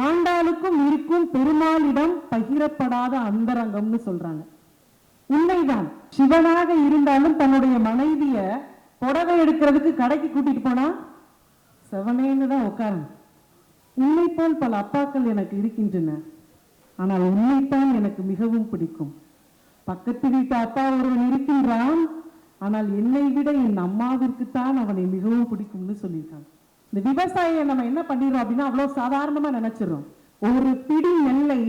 ஆண்டாளுக்கும் இருக்கும் பெருமாளிடம் பகிரப்படாத அந்தரங்கம்னு சொல்றாங்க. உண்மைதான். சிவனாக இருந்தாலும் தன்னுடைய மனைவிய புடவை எடுக்கிறதுக்கு கடைக்கு கூட்டிட்டு போனா செவனேன்னு தான் உட்காரன் உன்னை போல் பல அப்பாக்கள் எனக்கு இருக்கின்றன. ஆனால் உன்னைத்தான் எனக்கு மிகவும் பிடிக்கும். பக்கத்து வீட்டு அப்பா ஒருவன் இருக்கின்றான். ஆனால் என்னை விட என் அம்மாவிற்குத்தான் அவனை மிகவும் பிடிக்கும்னு சொல்லியிருக்காங்க. இந்த விவசாயியை நம்ம என்ன பண்ணிடுறோம் அப்படின்னா அவ்வளவு சாதாரணமா நினைச்சிடறோம். ஒரு பிடி நெல்லை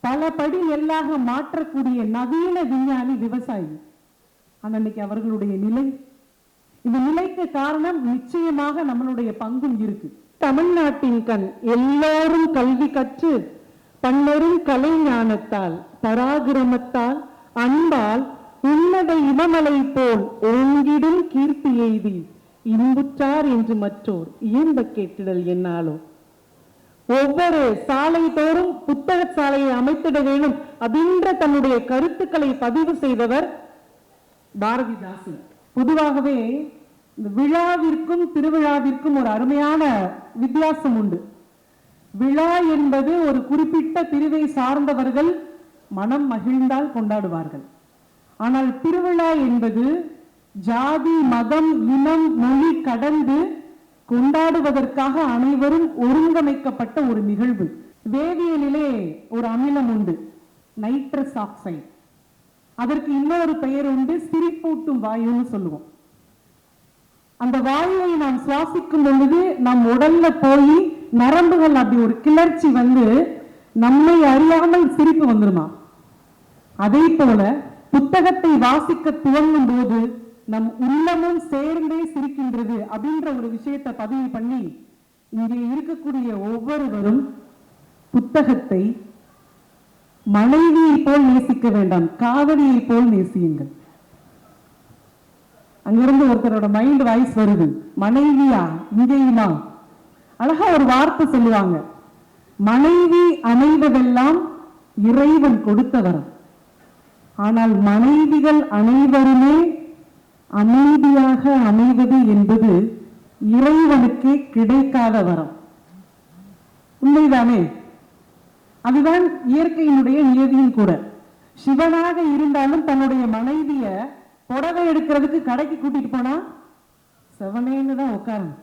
பல படி எல்லாக மாற்றக்கூடிய நவீன விஞ்ஞானி விவசாயி. அன்னைக்கு இன்னைக்கு அவர்களுடைய நிலை இந்த நிலைக்கு காரணம் நிச்சயமாக நம்மளுடைய பங்கும் இருக்கு. தமிழ்நாட்டின் கண் எல்லோரும் கல்வி கற்று பன்னரும் கலை ஞானத்தால் பராகிரமத்தால் அன்பால் உன்னத இமமலை போல் ஓங்கிடும் கீர்த்தி எய்தி இன்புற்றார் என்று மற்றோர் இயம்ப கேட்டிடல் என்னாலோ? ஒவ்வொரு சாலை தோறும் புத்தக சாலையை அமைத்திட வேண்டும் அப்படின்ற தன்னுடைய கருத்துக்களை பதிவு செய்தவர் பாரதிதாசன் பொதுவாகவே இந்த விழாவிற்கும் திருவிழாவிற்கும் ஒரு அருமையான வித்தியாசம் உண்டு. விழா என்பது ஒரு குறிப்பிட்ட பிரிவை சார்ந்தவர்கள் மனம் மகிழ்ந்தால் கொண்டாடுவார்கள். ஆனால் திருவிழா என்பது ஜாதி மதம் இனம் மொழி கடந்து கொண்டாடுவதற்காக அனைவரும் ஒருங்கமைக்கப்பட்ட ஒரு நிகழ்வு. வேதியியலிலே ஒரு அமிலம் உண்டு நைட்ரஸ் ஆக்சைடு. அதற்கு இன்னொரு பெயர் உண்டு சிரிப்பூட்டும் வாயுன்னு சொல்லுவோம். அந்த வாயுவை நாம் சுவாசிக்கும் பொழுது நம் உடல்ல போய் நரம்புகள் அப்படி ஒரு கிளர்ச்சி வந்து நம்மை அறியாமல் சிரிப்பு வந்துருமா? அதே போல புத்தகத்தை வாசிக்க துவங்கும் போது நம் உள்ளமும் சேர்ந்தே சிரிக்கின்றது அப்படின்ற ஒரு விஷயத்தை பதிவு பண்ணி இங்கே இருக்கக்கூடிய ஒவ்வொருவரும் புத்தகத்தை மனைவியை போல் நேசிக்க வேண்டாம் காதலியை போல் நேசியுங்கள். அங்கிருந்து ஒருத்தரோட மைண்ட் வாய்ஸ் வருது. மனைவியா இங்கேயுமா அழகா ஒரு வார்த்தை சொல்லுவாங்க. மனைவி அணைவதெல்லாம் இறைவன் கொடுத்த வரம் ஆனால் மனைவிகள் அனைவருமே அமைதியாக அமைவது என்பது இறைவனுக்கு கிடைக்காத வரம். உண்மைதானே? அதுதான் இயற்கையினுடைய நியதியும் கூட. சிவனாக இருந்தாலும் தன்னுடைய மனைவிய புடவை எடுக்கிறதுக்கு கடைக்கு கூட்டிட்டு போனா செவனேன்னு தான் உட்காரணும்.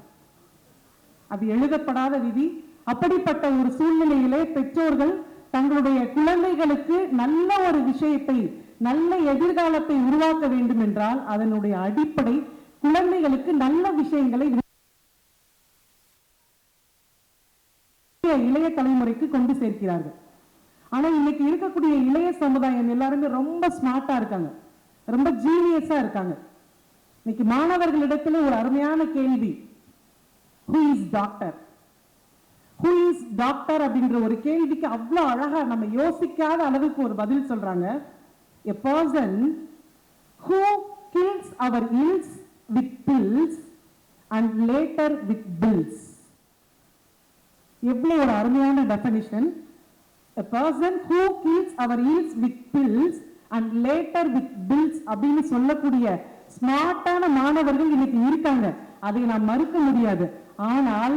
அது எழுதப்படாத விதி. அப்படிப்பட்ட ஒரு சூழ்நிலையிலே பெற்றோர்கள் தங்களுடைய குழந்தைகளுக்கு நல்ல ஒரு விஷயத்தை நல்ல எதிர்காலத்தை உருவாக்க வேண்டும் என்றால் அதனுடைய அடிப்படை குழந்தைகளுக்கு நல்ல விஷயங்களை இளைய தலைமுறைக்கு கொண்டு சேர்க்கிறார்கள். ஆனா இன்னைக்கு இருக்கக்கூடிய இளைய சமுதாயம் எல்லாருமே ரொம்ப ஸ்மார்ட்டா இருக்காங்க. ரொம்ப ஜீனியஸா இருக்காங்க. இன்னைக்கு மாணவர்களிடத்துல ஒரு அருமையான கேள்வி. Who is doctor who is doctor அப்படின்ற ஒரு கேள்விக்கு அவ்வளவு அழகா நம்ம யோசிக்காத அளவுக்கு ஒரு பதில் சொல்றாங்க. A person who kills our ills with pills and later with bills எவ்வளோ ஒரு அருமையான definition a person who kills our ills with pills and later with bills அப்படின்னு சொல்லக்கூடிய ஸ்மார்ட்டான மாணவர்கள் இன்னைக்கு இருக்காங்க. அதை நாம் மறுக்க முடியாது. ஆனால்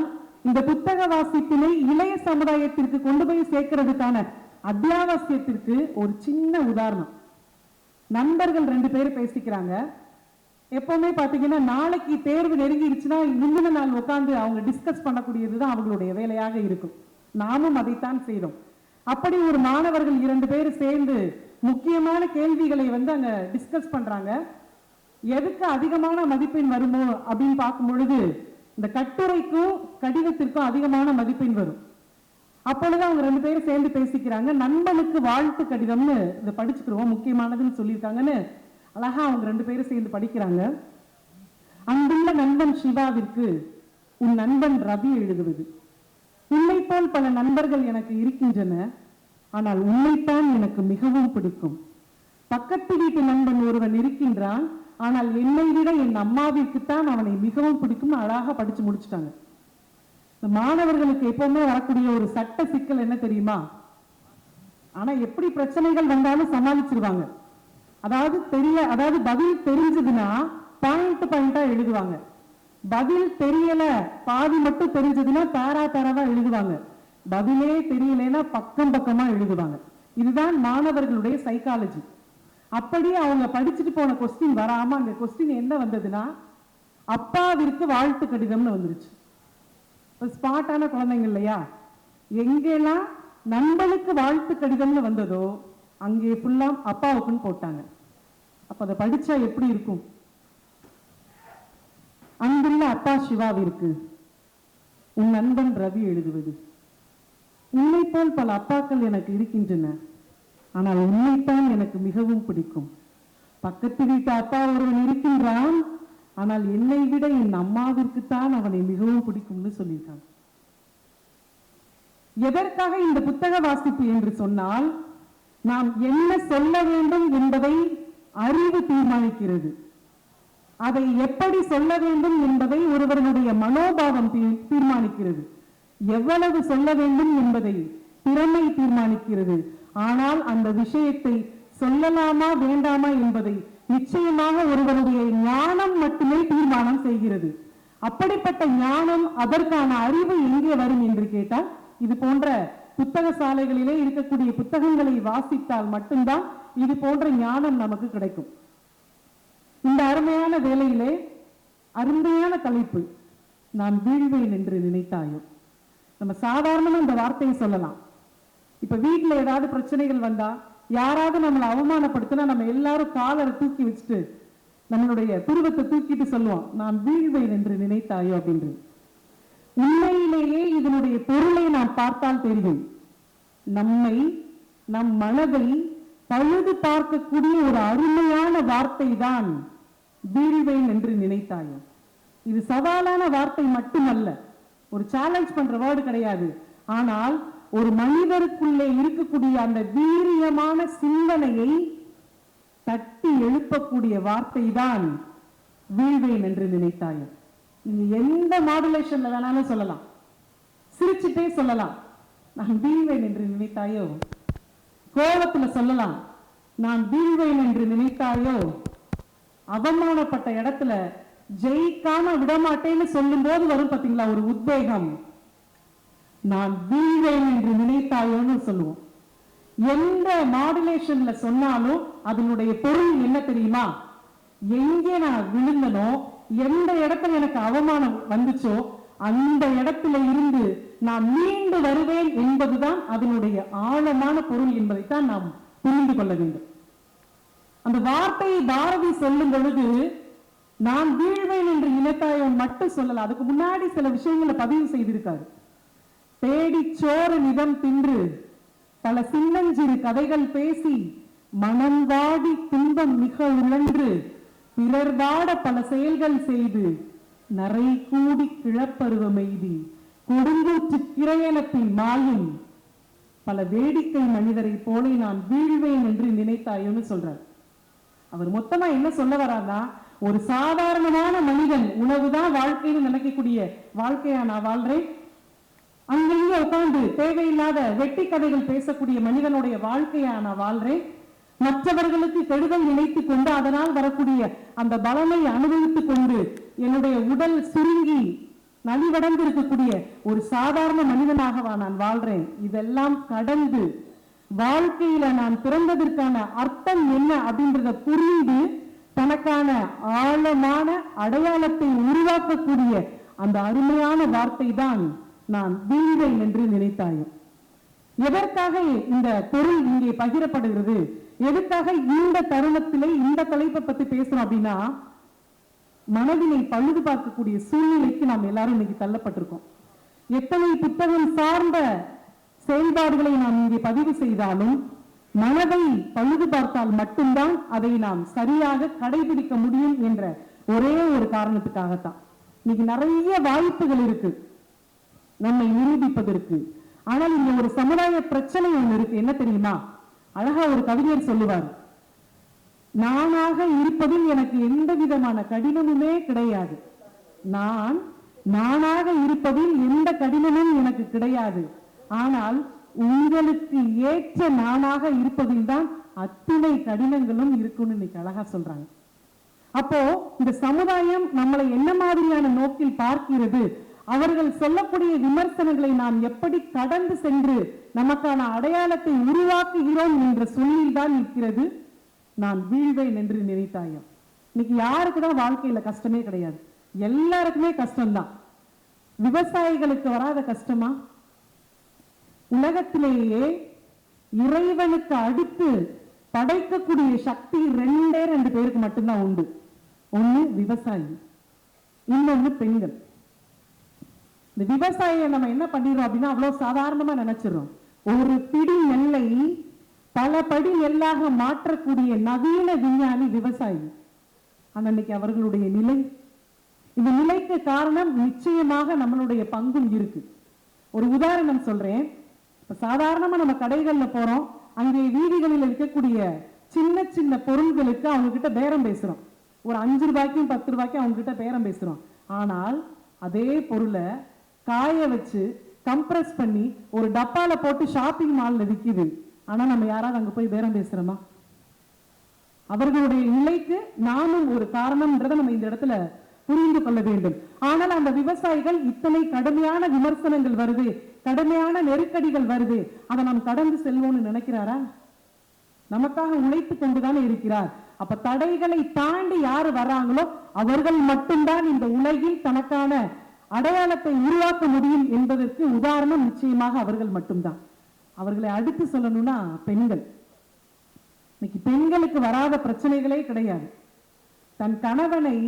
இந்த புத்தக வாசிப்பினை இளைய சமுதாயத்திற்கு கொண்டு போய் சேர்க்கிறதுக்கான அத்தியாவசியத்திற்கு ஒரு சின்ன உதாரணம். நண்பர்கள் ரெண்டு பேர் பேசிக்கிறாங்க. எப்பவுமே பாத்தீங்கன்னா நாளைக்கு தேர்வு நெருங்கிடுச்சுன்னா முந்தின நாள் உட்கார்ந்து அவங்க டிஸ்கஸ் பண்ணக்கூடியதுதான் அவங்களுடைய வேலையாக இருக்கும். நாமும் அதைத்தான் செய்தோம் அப்படி ஒரு மாணவர்கள் இரண்டு பேர் சேர்ந்து முக்கியமான கேள்விகளை வந்து அங்க டிஸ்கஸ் பண்றாங்க. எதுக்கு அதிகமான மதிப்பெண் வருமோ அப்படின்னு பார்க்கும் பொழுது இந்த கட்டுரைக்கும் கடிதத்திற்கும் அதிகமான மதிப்பெண் வரும். அப்பொழுது அவங்க ரெண்டு பேரும் சேர்ந்து பேசிக்கிறாங்க. நண்பனுக்கு வாழ்த்து கடிதம்னு இதை படிச்சுக்கிறோம் முக்கியமானதுன்னு சொல்லியிருக்காங்கன்னு அழகா அவங்க ரெண்டு பேரும் சேர்ந்து படிக்கிறாங்க. அன்புள்ள நண்பன் சிவாவிற்கு உன் நண்பன் ரவி எழுதுவது. உன்னை போல் பல நண்பர்கள் எனக்கு இருக்கின்றன. ஆனால் உன்னைத்தான் எனக்கு மிகவும் பிடிக்கும். பக்கத்து வீட்டு நண்பன் ஒருவன் இருக்கின்றான். ஆனால் என்னை விட என் அம்மாவிற்குத்தான் அவனை மிகவும் பிடிக்கும் அழகா படிச்சு முடிச்சுட்டாங்க. மாணவர்களுக்கு எப்பவுமே வரக்கூடிய ஒரு சட்ட சிக்கல் என்ன தெரியுமா? ஆனா எப்படி பிரச்சனைகள் வந்தாலும் சமாளிச்சிருவாங்க. அதாவது தெரிய அதாவது பதில் தெரிஞ்சதுன்னா பாயிண்ட் பாயிண்டா எழுதுவாங்க. பதில் தெரியல பாதி மட்டும் தெரிஞ்சதுன்னா பேரா பேராவா எழுதுவாங்க. பதிலே தெரியலன்னா பக்கம் பக்கமா எழுதுவாங்க. இதுதான் மாணவர்களுடைய சைக்காலஜி அப்படியே அவங்க படிச்சுட்டு போன கொஸ்டின் வராம அந்த கொஸ்டின் என்ன வந்ததுன்னா அப்பாவிற்கு வாழ்த்து கடிதம்னு வந்துருச்சு. ஸ்பாட்டான குழந்தைங்க இல்லையா? எங்கெல்லாம் நண்பனுக்கு வாழ்த்து கடிதம்னு வந்ததோ அங்கே ஃபுல்லா அப்பாவுக்குன்னு போட்டாங்க. அப்ப அதை படிச்சா எப்படி இருக்கும்? அங்குள்ள அப்பா சிவாவிற்கு உன் நண்பன் ரவி எழுதுவது. உன்னை போல் பல அப்பாக்கள் எனக்கு இருக்கின்றன. ஆனால் உன்னைத்தான் எனக்கு மிகவும் பிடிக்கும். பக்கத்து வீட்டு அப்பா ஒருவன் இருக்கின்றான். ஆனால் என்னை விட என் அம்மாவிற்குத்தான் அவனை மிகவும் பிடிக்கும்னு சொல்லியிருக்கான் எதற்காக இந்த புத்தக வாசிப்பு என்று சொன்னால் நாம் என்ன சொல்ல வேண்டும் என்பதை அறிவு தீர்மானிக்கிறது. அதை எப்படி சொல்ல வேண்டும் என்பதை ஒருவருடைய மனோபாவம் தீர்மானிக்கிறது. எவ்வளவு சொல்ல வேண்டும் என்பதை திறமை தீர்மானிக்கிறது. ஆனால் அந்த விஷயத்தை சொல்லலாமா வேண்டாமா என்பதை நிச்சயமாக ஒருவருடைய ஞானம் மட்டுமே தீர்மானம் செய்கிறது. அப்படிப்பட்ட ஞானம் அதற்கான அறிவு எங்கே வரும் என்று கேட்டால் இது போன்ற புத்தக சாலைகளிலே இருக்கக்கூடிய புத்தகங்களை வாசித்தால் மட்டும்தான் இது போன்ற ஞானம் நமக்கு கிடைக்கும். இந்த அருமையான வேலையிலே அருமையான தலைப்பு நான் வீழ்வேன் என்று நினைத்தாயோ? நம்ம சாதாரணமாக இந்த வார்த்தையை சொல்லலாம். இப்ப வீட்டில் ஏதாவது பிரச்சனைகள் வந்தா யாராவது நம்மளை அவமானப்படுத்தினா நம்ம எல்லாரும் காலரை தூக்கி வச்சுட்டு நம்மளுடைய துருவத்தை தூக்கிட்டு சொல்லுவோம் நான் வீழ்வேன் என்று நினைத்தாயோ? அப்படின்றது. உண்மையிலேயே இதனுடைய பொருளை நாம் பார்த்தால் தெரியும். நம்மை நம் மனதை பழுது பார்க்கக்கூடிய ஒரு அருமையான வார்த்தை தான் வீழ்வேன் என்று நினைத்தாயோ? இது சவாலான வார்த்தை மட்டுமல்ல. ஒரு சேலஞ்ச் பண்ற வேர்டு கிடையாது. ஆனால் ஒரு மனிதருக்குள்ளே இருக்கக்கூடிய அந்த வீரியமான சிந்தனையை தட்டி எழுப்பக்கூடிய வார்த்தை தான் வீழ்வேன் என்று நினைத்தாயோ? நீங்க எந்த மாடுலேஷன்ல வேணாலும் சொல்லலாம். சிரிச்சுட்டே சொல்லலாம். நான் வீழ்வேன் என்று நினைத்தாயோ? கோபத்துல சொல்லலாம். நான் வீழ்வேன் என்று நினைத்தாயோ? அவமானப்பட்ட இடத்துல ஜெயிக்காம விடமாட்டேன்னு சொல்லும் போது வரும் பாத்தீங்களா? ஒரு உத்வேகம். நான் வீழ்வேன் என்று நினைத்தாயோன்னு சொல்லுவோம். எந்த மாடுலேஷன்ல சொன்னாலும் அதனுடைய பொருள் என்ன தெரியுமா? எங்கே நான் விழுந்தனோ எந்த இடத்துல எனக்கு அவமானம் வந்துச்சோ அந்த இடத்துல இருந்து நான் மீண்டு வருவேன் என்பதுதான் அதனுடைய ஆழமான பொருள் என்பதைத்தான் நாம் புரிந்து கொள்ள வேண்டும். அந்த வார்த்தையை பாரதி சொல்லும் பொழுது நான் வீழ்வேன் என்று நினைத்தாயவன் மட்டும் சொல்லல அதுக்கு முன்னாடி சில விஷயங்களை பதிவு செய்திருக்காரு. தேடிச்சோறு நிதம் தின்று பல சின்னஞ்சிறு கதைகள் பேசி மனம் வாடி துன்பம் மிக உழன்று பிறர் வாட பல செயல்கள் செய்து நரை கூடி கிழப்பருவம் மெய்தி கொடுங்கூற்று கிரையனத்தில் மாயும். பல வேடிக்கை மனிதரை போல நான் வீழ்வேன் என்று நினைத்தாயோன்னு சொல்றார். அவர் மொத்தமா என்ன சொல்ல வராதா ஒரு சாதாரணமான மனிதன் உணவுதான் வாழ்க்கைன்னு நினைக்கக்கூடிய வாழ்க்கையா நான் வாழ்றேன் அங்கங்கே உட்கார்ந்து தேவையில்லாத வெட்டி கதைகள் பேசக்கூடிய மனிதனுடைய வாழ்க்கையை நான் வாழ்றேன். மற்றவர்களுக்கு கெடுதல் நினைத்துக் கொண்டு அதனால் வரக்கூடிய அந்த பலனை அனுபவித்துக் கொண்டு என்னுடைய உடல் சுருங்கி நலிவடைந்து இருக்கக்கூடிய ஒரு சாதாரண மனிதனாகவா நான் வாழ்றேன். இதெல்லாம் கடந்து வாழ்க்கையில நான் பிறந்ததற்கான அர்த்தம் என்ன அப்படின்றத புரிந்து தனக்கான ஆழமான அடையாளத்தை உருவாக்கக்கூடிய அந்த அருமையான வார்த்தை தான் நான் வீழ்வேன் என்று நினைத்தாயும். எதற்காக இந்த பொருள் இங்கே பகிரப்படுகிறது? எதுக்காக இந்த தருணத்திலே இந்த தலைப்பை பத்தி பேசுறோம் அப்படின்னா மனதினை பழுது பார்க்கக்கூடிய சூழ்நிலைக்கு நாம் எல்லாரும் இன்னைக்கு தள்ளப்பட்டிருக்கோம். எத்தனை புத்தகம் சார்ந்த செயல்பாடுகளை நாம் இங்கே பதிவு செய்தாலும் மனதை பழுது பார்த்தால் மட்டும்தான் அதை நாம் சரியாக கடைபிடிக்க முடியும் என்ற ஒரே ஒரு காரணத்துக்காகத்தான். இன்னைக்கு நிறைய வாய்ப்புகள் இருக்கு. நம்மை நிரூபிப்பதற்கு. ஆனால் இங்க ஒரு சமுதாய பிரச்சனை ஒண்ணு இருக்கு. என்ன தெரியுமா? அழகா ஒரு கவிஞர் சொல்லுவார். நானாக இருப்பதில் எனக்கு எந்த விதமான கடினமுமே கிடையாது. நான் நானாக இருப்பதில் எந்த கடினமும் எனக்கு கிடையாது. ஆனால் உங்களுக்கு ஏற்ற நானாக இருப்பதில் தான் அத்துணை கடினங்களும் இருக்கும்னு இன்னைக்கு அழகா சொல்றாங்க. அப்போ இந்த சமுதாயம் நம்மளை என்ன மாதிரியான நோக்கில் பார்க்கிறது? அவர்கள் சொல்லக்கூடிய விமர்சனங்களை நாம் எப்படி கடந்து சென்று நமக்கான அடையாளத்தை உருவாக்குகிறோம் என்ற சொல்லில் தான் இருக்கிறது நான் வீழ்வேன் என்று நினைத்தாயம் இன்னைக்கு யாருக்கு தான் வாழ்க்கையில கஷ்டமே கிடையாது. எல்லாருக்குமே கஷ்டம்தான். விவசாயிகளுக்கு வராத கஷ்டமா? உலகத்திலேயே இறைவனுக்கு அடுத்து படைக்கக்கூடிய சக்தி ரெண்டே ரெண்டு பேருக்கு மட்டும்தான் உண்டு. ஒண்ணு விவசாயி இன்னொன்னு பெண்கள். இந்த விவசாயியை நம்ம என்ன பண்ணிடுறோம் அப்படின்னா அவ்வளவு சாதாரணமா நினைச்சிடறோம். ஒரு பிடி நெல்லை பல படி நெல்லாக மாற்றக்கூடிய நவீன விஞ்ஞானி விவசாயி. அன்னன்னைக்கு அவர்களுடைய நிலை இந்த நிலைக்கு காரணம் நிச்சயமாக நம்மளுடைய பங்கும் இருக்கு. ஒரு உதாரணம் சொல்றேன். இப்போ சாதாரணமா நம்ம கடைகளில் போறோம். அங்கே வீதிகளில் இருக்கக்கூடிய சின்ன சின்ன பொருள்களுக்கு அவங்க கிட்ட பேரம் பேசுறோம். ஒரு அஞ்சு ரூபாய்க்கும் பத்து ரூபாய்க்கும் அவங்க கிட்ட பேரம் பேசுறோம். ஆனால் அதே பொருளை காய வச்சு கம்ப்ரஸ் பண்ணி ஒரு டப்பால போட்டு ஷாப்பிங் மால்ல விக்குது. ஆனா நம்ம யாராவது அங்க போய் பேரம் பேசுறோமா? அவர்களுடைய நிலைக்கு நாமும் ஒரு காரணம்ன்றதை நம்ம இந்த இடத்துல புரிந்து கொள்ள வேண்டும். ஆனால் அந்த விவசாயிகள் இத்தனை கடுமையான விமர்சனங்கள் வருது கடுமையான நெருக்கடிகள் வருது. அதை நாம் கடந்து செல்வோம்னு நினைக்கிறாரா? நமக்காக உழைத்து கொண்டுதானே இருக்கிறார். அப்ப தடைகளை தாண்டி யாரு வர்றாங்களோ அவர்கள் மட்டும்தான் இந்த உலகில் தனக்கான அடையாளத்தை உருவாக்க முடியும் என்பதற்கு உதாரணம் நிச்சயமாக அவர்கள் மட்டும்தான். அவர்களை அடுத்து சொல்லணும்னா பெண்கள். இன்னைக்கு பெண்களுக்கு வராத பிரச்சனைகளே கிடையாது. தன் கணவனை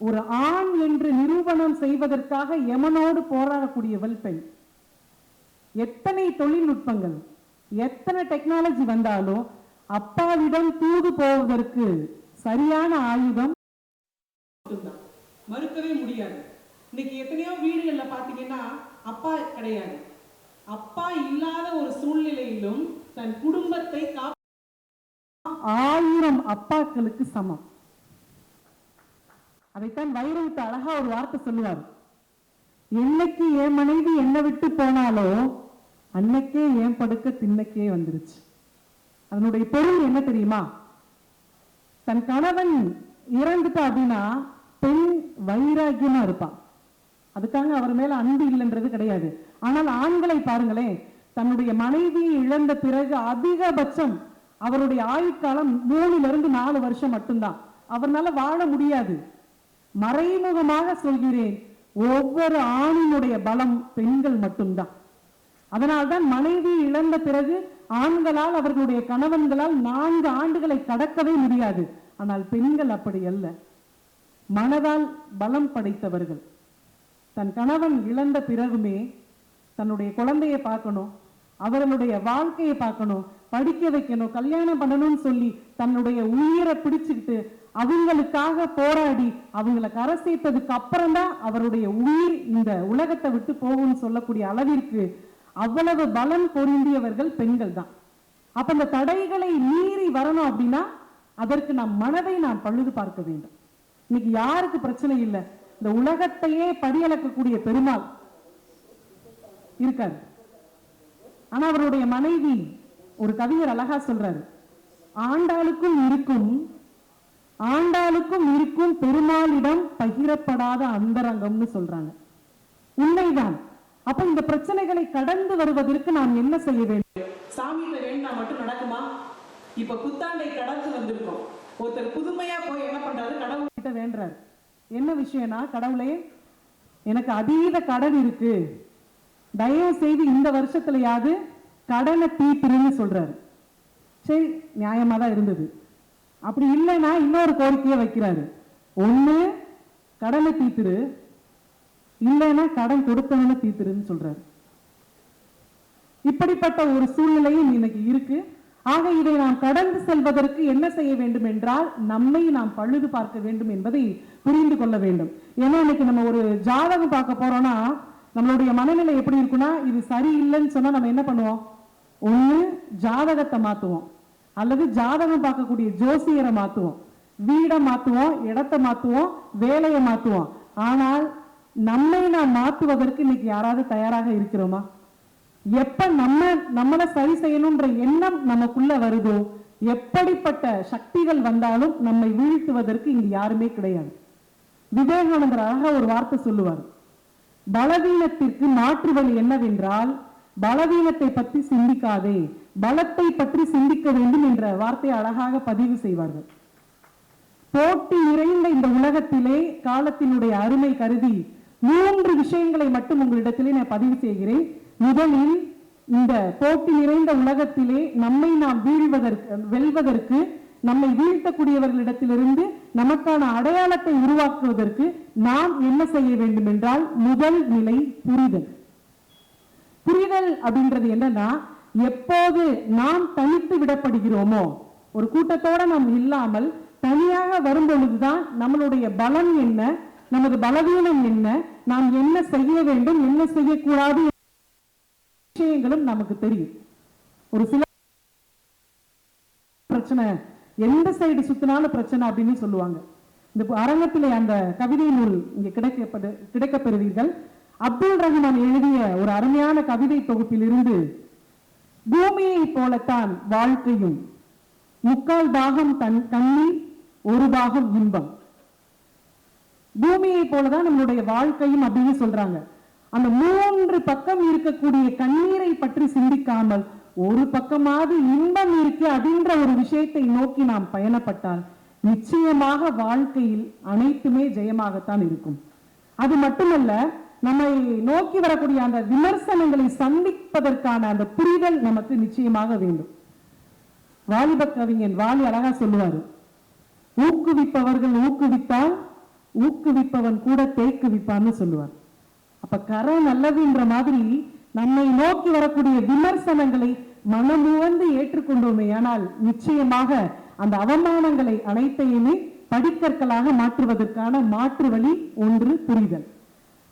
ஒரு ஆண் என்று நிரூபணம் செய்வதற்காக எமனோடு போராடக்கூடியவள் பெண். எத்தனை தொழில்நுட்பங்கள் எத்தனை டெக்னாலஜி வந்தாலும் அப்பாவிடம் தூது போவதற்கு சரியான ஆயுதம் மட்டும்தான். மறுக்கவே முடியாது. இன்னைக்கு எத்தனையோ வீடுகளில் பார்த்தீங்கன்னா அப்பா கிடையாது. அப்பா இல்லாத ஒரு சூழ்நிலையிலும் தன் குடும்பத்தை ஆயிரம் அப்பாக்களுக்கு சமம். அதைத்தான் வைரவிட்டு அழகா ஒரு வார்த்தை சொல்லுவார். என்னைக்கு என் மனைவி என்னை விட்டு போனாலோ அன்னைக்கே என் படுக்க திண்ணக்கே வந்துருச்சு. அதனுடைய பொருள் என்ன தெரியுமா? தன் கணவன் இறந்துட்டா அப்படின்னா பெண் வைராக்கியமா இருப்பான் அதுக்காக அவர் மேல அன்பு இல்லைன்றது கிடையாது. ஆனால் ஆண்களை பாருங்களேன் தன்னுடைய மனைவி இழந்த பிறகு அதிகபட்சம் அவருடைய ஆயுட்காலம் மூணுல இருந்து நாலு வருஷம் மட்டும்தான். அவர்னால வாழ முடியாது. மறைமுகமாக சொல்கிறேன் ஒவ்வொரு ஆணினுடைய பலம் பெண்கள் மட்டும்தான். அதனால்தான் மனைவி இழந்த பிறகு ஆண்களால் அவர்களுடைய கணவன்களால் நான்கு ஆண்டுகளை கடக்கவே முடியாது. ஆனால் பெண்கள் அப்படி அல்ல. மனதால் பலம் படைத்தவர்கள். தன் கணவன் இழந்த பிறகுமே தன்னுடைய குழந்தையை பார்க்கணும் அவர்களுடைய வாழ்க்கையை பார்க்கணும் படிக்க வைக்கணும் கல்யாணம் பண்ணணும்னு சொல்லி தன்னுடைய உயிரை பிடிச்சுக்கிட்டு அவங்களுக்காக போராடி அவங்கள கரை சேர்த்ததுக்கு அப்புறம் தான் அவருடைய உயிர் இந்த உலகத்தை விட்டு போகும்னு சொல்லக்கூடிய அளவிற்கு அவ்வளவு பலம் பொருந்தியவர்கள் பெண்கள் தான். அப்ப இந்த தடைகளை மீறி வரணும் அப்படின்னா அதற்கு நம் மனதை நாம் பழுது பார்க்க வேண்டும். இன்னைக்கு யாருக்கு பிரச்சனை இல்லை? இந்த உலகத்தையே படியளக்கக்கூடிய பெருமாள் இருக்காரு. ஆனா அவருடைய மனைவி ஒரு கவிஞர் அழகா சொல்றாரு ஆண்டாளுக்கும் இருக்கும் ஆண்டாளுக்கும் இருக்கும் பெருமாளிடம் பகிரப்படாத அந்தரங்கம்னு சொல்றாங்க. உண்மைதான். அப்ப இந்த பிரச்சனைகளை கடந்து வருவதற்கு நாம் என்ன செய்ய வேண்டும்? சாமியில வேண்டா மட்டும் நடக்குமா? இப்ப புத்தாண்டை கடந்து வந்திருக்கோம். ஒருத்தர் புதுமையா போய் என்ன பண்றாரு? கடவுள் கிட்ட வேண்டுறாரு. என்ன விஷயம்னா கடவுளே எனக்கு அதீத கடன் இருக்கு. தயவு செய்து இந்த வருஷத்துலயாவது கடனை தீர்த்துருன்னு சொல்றாரு. சரி நியாயமாக தான் இருந்தது. அப்படி இல்லைன்னா இன்னொரு கோரிக்கையை வைக்கிறாரு. ஒன்று கடனை தீர்த்துரு. இல்லைன்னா கடன் கொடுத்தவனை தீர்த்துருன்னு சொல்றாரு. இப்படிப்பட்ட ஒரு சூழ்நிலையும் இன்னைக்கு இருக்கு. ஆக இதை நாம் கடந்து செல்வதற்கு என்ன செய்ய வேண்டும் என்றால் நம்மை நாம் பழுது பார்க்க வேண்டும் என்பதை புரிந்து கொள்ள வேண்டும். ஏன்னா இன்னைக்கு நம்ம ஒரு ஜாதகம் பார்க்க போறோம்னா நம்மளுடைய மனநிலை எப்படி இருக்குன்னா இது சரியில்லைன்னு சொன்னா நம்ம என்ன பண்ணுவோம்? ஒண்ணு ஜாதகத்தை மாத்துவோம். அல்லது ஜாதகம் பார்க்கக்கூடிய ஜோசியரை மாத்துவோம். வீடை மாத்துவோம் இடத்தை மாத்துவோம் வேலையை மாத்துவோம். ஆனால் நம்மை நாம் மாத்துவதற்கு இன்னைக்கு யாராவது தயாராக இருக்கிறோமா? எப்ப நம்ம நம்மளை சரி செய்யணும்ன்ற எண்ணம் நமக்குள்ள வருதோ எப்படிப்பட்ட சக்திகள் வந்தாலும் நம்மை வீழ்த்துவதற்கு இங்கு யாருமே கிடையாது. விவேகானந்தர் அழகா ஒரு வார்த்தை சொல்லுவார். பலவீனத்திற்கு மாற்று வழி என்னவென்றால் பலவீனத்தை பற்றி சிந்திக்காதே பலத்தை பற்றி சிந்திக்க வேண்டும் என்ற வார்த்தையை அழகாக பதிவு செய்வார்கள். போட்டி நிறைந்த இந்த உலகத்திலே காலத்தினுடைய அருமை கருதி மூன்று விஷயங்களை மட்டும் உங்களிடத்திலே நான் பதிவு செய்கிறேன். முதலில் இந்த போட்டி நிறைந்த உலகத்திலே நம்மை நாம் வீழ்வதற்கு வெல்வதற்கு நம்மை வீழ்த்தக்கூடியவர்களிடத்திலிருந்து நமக்கான அடையாளத்தை உருவாக்குவதற்கு நாம் என்ன செய்ய வேண்டும் என்றால் முதல் நிலை புரிதல். புரிதல் அப்படின்றது என்னன்னா எப்போது நாம் தனித்து விடப்படுகிறோமோ ஒரு கூட்டத்தோட நாம் இல்லாமல் தனியாக வரும்பொழுதுதான் நம்மளுடைய பலம் என்ன நமது பலவீனம் என்ன நாம் என்ன செய்ய வேண்டும் என்ன செய்யக்கூடாது விஷயங்களும் நமக்கு தெரியும். ஒரு சில பிரச்சனை எந்த சைடு சுத்தினாலும் பிரச்சனை அப்படின்னு சொல்லுவாங்க. இந்த அரங்கத்திலே அந்த கவிதை நூல் இங்கே கிடைக்கப்படு கிடைக்கப்பெறுவீர்கள். அப்துல் ரஹ்மான் எழுதிய ஒரு அருமையான கவிதை தொகுப்பிலிருந்து பூமியை போலத்தான் வாழ்க்கையும் முக்கால் பாகம் தன் கண்ணீர் ஒரு பாகம் இன்பம். பூமியை போலதான் நம்மளுடைய வாழ்க்கையும் அப்படின்னு சொல்றாங்க. அந்த மூன்று பக்கம் இருக்கக்கூடிய கண்ணீரை பற்றி சிந்திக்காமல் ஒரு பக்கமாவது இன்பம் இருக்கு அப்படின்ற ஒரு விஷயத்தை நோக்கி நாம் பயணப்பட்டால் நிச்சயமாக வாழ்க்கையில் அனைத்துமே ஜெயமாகத்தான் இருக்கும். அது மட்டுமல்ல நம்மை நோக்கி வரக்கூடிய அந்த விமர்சனங்களை சந்திப்பதற்கான அந்த புரிதல் நமக்கு நிச்சயமாக வேண்டும். வாலிப கவிஞன் வாலி அழகா சொல்லுவாரு ஊக்குவிப்பவர்கள் ஊக்குவித்தால் ஊக்குவிப்பவன் கூட தேக்குவிப்பான்னு சொல்லுவார். அப்ப கரை நல்லதுன்ற மாதிரி நம்மை நோக்கி வரக்கூடிய விமர்சனங்களை மனமுவந்து ஏற்றுக்கொண்டோமே. ஆனால் நிச்சயமாக அந்த அவமானங்களை அனைத்தையுமே படிக்கற்களாக மாற்றுவதற்கான மாற்று வழி ஒன்று புரிதல்.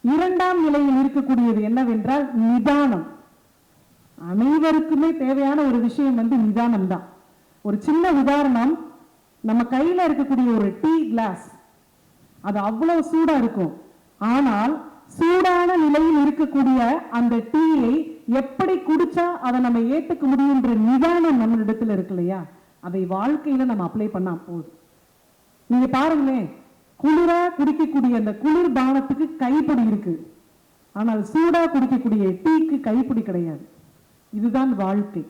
இரண்டாம் நிலையில் இருக்கக்கூடியது என்னவென்றால் நிதானம். அனைவருக்குமே தேவையான ஒரு விஷயம் வந்து நிதானம் தான் ஒரு சின்ன உதாரணம் நம்ம கையில இருக்கக்கூடிய ஒரு டீ கிளாஸ். அது அவ்வளவு சூடா இருக்கும். ஆனால் சூடான நிலையில் இருக்கக்கூடிய அந்த டீயை எப்படி குடிச்சா அதை நம்ம ஏற்றுக்க முடியுன்ற நிதானம் நம்மளிடத்துல இருக்கு இல்லையா? அதை வாழ்க்கையில நம்ம அப்ளை பண்ணா போதும். நீங்க பாருங்களேன் குளிரா குடிக்கக்கூடிய அந்த குளிர் பானத்துக்கு கைப்பிடி இருக்கு. ஆனால் சூடா குடிக்கக்கூடிய டீக்கு கைப்பிடி கிடையாது. இதுதான் வாழ்க்கை.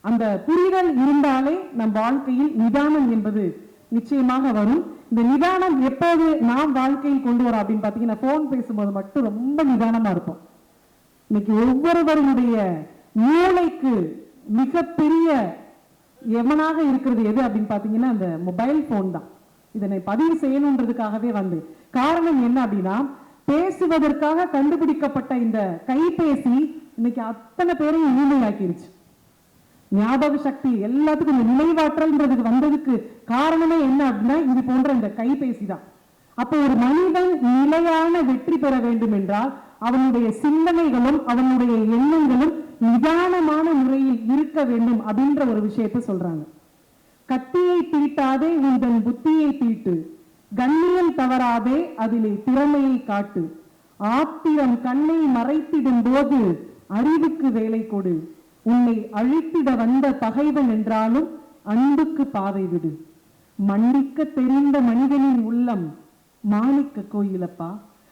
அந்த புரிதல் இருந்தாலே நம் வாழ்க்கையில் நிதானம் என்பது நிச்சயமாக வரும். இந்த நிதானம் எப்போது நாம் வாழ்க்கையில் கொண்டு வரோம் அப்படின்னு பார்த்தீங்கன்னா ஃபோன் பேசும்போது மட்டும் ரொம்ப நிதானமா இருப்போம். இன்னைக்கு ஒவ்வொருவருடைய மூளைக்கு மிகப்பெரிய எவனாக இருக்கிறது எது அப்படின்னு பார்த்தீங்கன்னா அந்த மொபைல் ஃபோன் தான். இதனை பதிவு செய்யணுன்றதுக்காகவே வந்து. காரணம் என்ன அப்படின்னா பேசுவதற்காக கண்டுபிடிக்கப்பட்ட இந்த கைபேசி இன்னைக்கு அத்தனை பேரையும் ஊமையாக்கிருச்சு ஞாபக சக்தி எல்லாத்துக்கும் இந்த நினைவாற்றல்ன்றதுக்கு வந்ததுக்கு காரணமே என்ன அப்படின்னா இது போன்ற இந்த கைபேசி தான். அப்போ ஒரு மனிதன் நிலையான வெற்றி பெற வேண்டும் என்றால் அவனுடைய சிந்தனைகளும் அவனுடைய எண்ணங்களும் நிதானமான முறையில் இருக்க வேண்டும் அப்படின்ற ஒரு விஷயத்தை சொல்றாங்க. கத்தியை தீட்டாதே உந்தன் புத்தியை தீட்டு. கண்ணியம் தவறாதே அதிலே திறமையை காட்டு. ஆத்திரம் கண்ணை மறைத்திடும் போது அறிவுக்கு வேலை கொடு. உன்னை அழித்திட வந்த பகைவன் என்றாலும் அன்புக்கு பாதை விடு. மன்னிக்க தெரிந்த மனிதனின் உள்ளம் மாணிக்க கோயிலப்பா.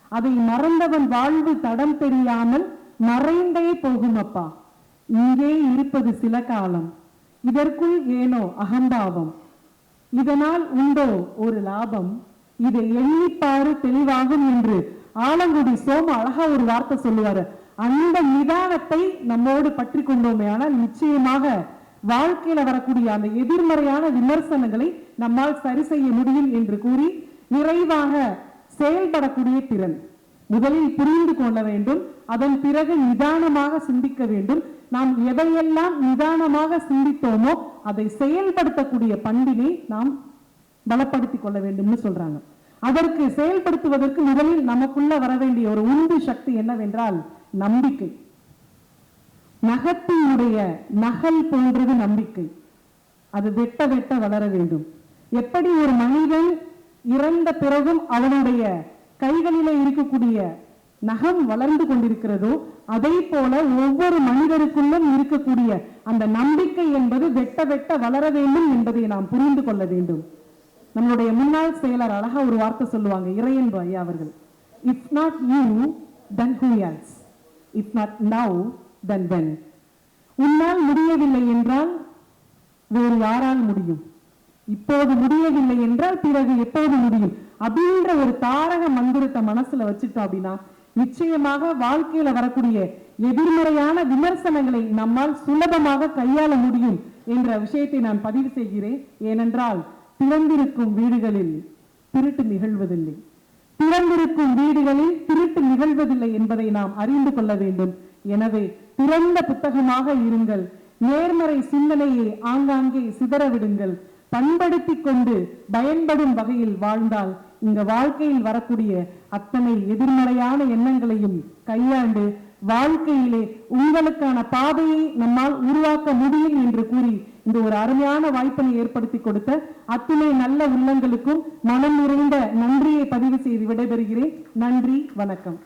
அதை மறந்தவன் வாழ்வு தடம் தெரியாமல் மறைந்தே போகுமப்பா. இங்கே இருப்பது சில காலம். இதற்குள் ஏனோ அகம்பாவம். இதனால் உண்டோ ஒரு லாபம். இதை எண்ணிப்பாரு தெளிவாகும் என்று ஆலங்குடி சோம அழகா ஒரு வார்த்தை சொல்லுவாரு. அந்த நிதானத்தை நம்மோடு பற்றி கொண்டோமே ஆனால் நிச்சயமாக வாழ்க்கையில வரக்கூடிய அந்த எதிர்மறையான விமர்சனங்களை நம்மால் சரி செய்ய முடியும் என்று கூறி நிறைவாக செயல்படக்கூடிய திறன் முதலில் புரிந்து கொள்ள வேண்டும். அதன் பிறகு நிதானமாக சிந்திக்க வேண்டும். நாம் எதையெல்லாம் நிதானமாக சிந்தித்தோமோ அதை செயல்படுத்தக்கூடிய பண்பினை நாம் பலப்படுத்திக் கொள்ள வேண்டும்னு சொல்றாங்க. அதற்கு செயல்படுத்துவதற்கு முதலில் நமக்குள்ள வர வேண்டிய ஒரு உந்து சக்தி என்னவென்றால் நம்பிக்கை. நகத்தினுடைய நகல் போன்றது நம்பிக்கை. அது வெட்ட வெட்ட வளர வேண்டும். எப்படி ஒரு மனிதன் இறந்த பிறகும் அவனுடைய கைகளிலே இருக்கக்கூடிய நகம் வளர்ந்து கொண்டிருக்கிறதோ அதே போல ஒவ்வொரு மனிதருக்குள்ளும் இருக்கக்கூடிய அந்த நம்பிக்கை என்பது வெட்ட வெட்ட வளர வேண்டும் என்பதை நாம் புரிந்து கொள்ள வேண்டும். நம்மளுடைய முன்னாள் செயலர் அழகா ஒரு வார்த்தை சொல்லுவாங்க இறையன்பு ஐயா அவர்கள் it's not you then who else? If not now then when உன்னால் முடியவில்லை என்றால் வேறு யாரால் முடியும்? இப்போது முடியவில்லை என்றால் பிறகு எப்போது முடியும்? அப்படின்ற ஒரு தாரக மந்திரத்தை மனசுல வச்சுட்டோம் அப்படின்னா நிச்சயமாக வாழ்க்கையில வரக்கூடிய எதிர்மறையான விமர்சனங்களை நம்மால் சுலபமாக கையாள முடியும் என்ற விஷயத்தை நான் பதிவு செய்கிறேன். ஏனென்றால் பிறந்திருக்கும் வீடுகளில் திருட்டு நிகழ்வதில்லை. திறந்திருக்கும் வீடுகளில் திருட்டு நிகழ்வதில்லை என்பதை நாம் அறிந்து கொள்ள வேண்டும். எனவே திறந்த புத்தகமாக இருங்கள். நேர்மறை சிந்தனையை ஆங்காங்கே சிதற விடுங்கள். பண்படுத்திக் கொண்டு பயன்படும் வகையில் வாழ்ந்தால் இந்த வாழ்க்கையில் வரக்கூடிய அத்தனை எதிர்மறையான எண்ணங்களையும் கையாண்டு வாழ்க்கையிலே உங்களுக்கான பாதையை நம்மால் உருவாக்க முடியும் என்று கூறி இந்த ஒரு அருமையான வாய்ப்பினை ஏற்படுத்தி கொடுத்த அத்துணை நல்ல உள்ளங்களுக்கும் மனம் நிறைந்த நன்றியை பதிவு செய்து விடைபெறுகிறேன். நன்றி வணக்கம்.